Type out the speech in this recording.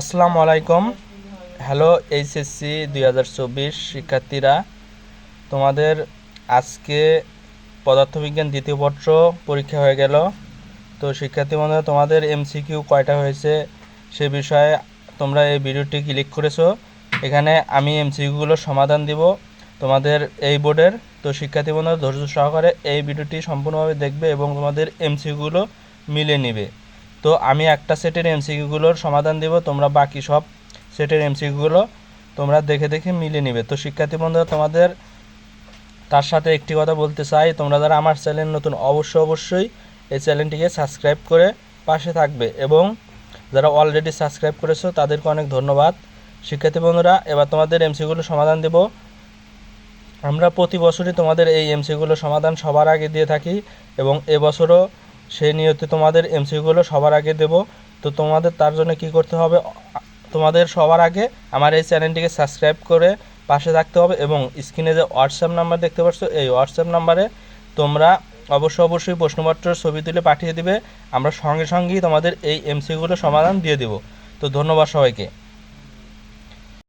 আসসালামু আলাইকুম। Hello HSC দুই হাজার চব্বিশ শিক্ষার্থীরা। তোমাদের আজকে পদার্থবিজ্ঞান দ্বিতীয় পত্র পরীক্ষা হয়ে গেল। তো শিক্ষার্থী বন্ধুরা, তোমাদের এমসিকিউ কয়টা হয়েছে সে বিষয়ে তোমরা এই ভিডিওটি ক্লিক করেছ। এখানে আমি এমসিকিউগুলোর সমাধান দিব তোমাদের এই বোর্ডের। তো শিক্ষার্থী বন্ধুরা, ধৈর্য সহকারে এই ভিডিওটি সম্পূর্ণভাবে দেখবে এবং তোমাদের এমসিকিউগুলো মিলে নিবে। তো আমি একটা সেটের এমসিকিউগুলোর সমাধান দিব, তোমরা বাকি সব সেটের এমসিকিউগুলো তোমরা দেখে দেখে মিলে নিবে। তো শিক্ষার্থী বন্ধুরা, তোমাদের তার সাথে একটি কথা বলতে চাই, তোমরা যারা আমার চ্যানেল নতুন, অবশ্যই অবশ্যই এই চ্যানেলটিকে সাবস্ক্রাইব করে পাশে থাকবে এবং যারা অলরেডি সাবস্ক্রাইব করেছ, তাদেরকে অনেক ধন্যবাদ। শিক্ষার্থী বন্ধুরা, এবার তোমাদের এমসিগুলো সমাধান দেব। আমরা প্রতি বছরই তোমাদের এই এমসিগুলো সমাধান সবার আগে দিয়ে থাকি এবং এবছরও সেই নিয়তে তোমাদের এমসিগুলো সবার আগে দেব। তো তোমাদের, তার জন্য কি করতে হবে? তোমাদের সবার আগে আমার এই চ্যানেলটিকে সাবস্ক্রাইব করে পাশে থাকতে হবে এবং স্ক্রিনে যে হোয়াটসঅ্যাপ নাম্বার দেখতে পাচ্ছ, এই হোয়াটসঅ্যাপ নাম্বারে তোমরা অবশ্যই অবশ্যই প্রশ্নপত্রের ছবি তুলে পাঠিয়ে দিবে। আমরা সঙ্গে সঙ্গেই তোমাদের এই এমসিগুলো সমাধান দিয়ে দেব। তো ধন্যবাদ সবাইকে।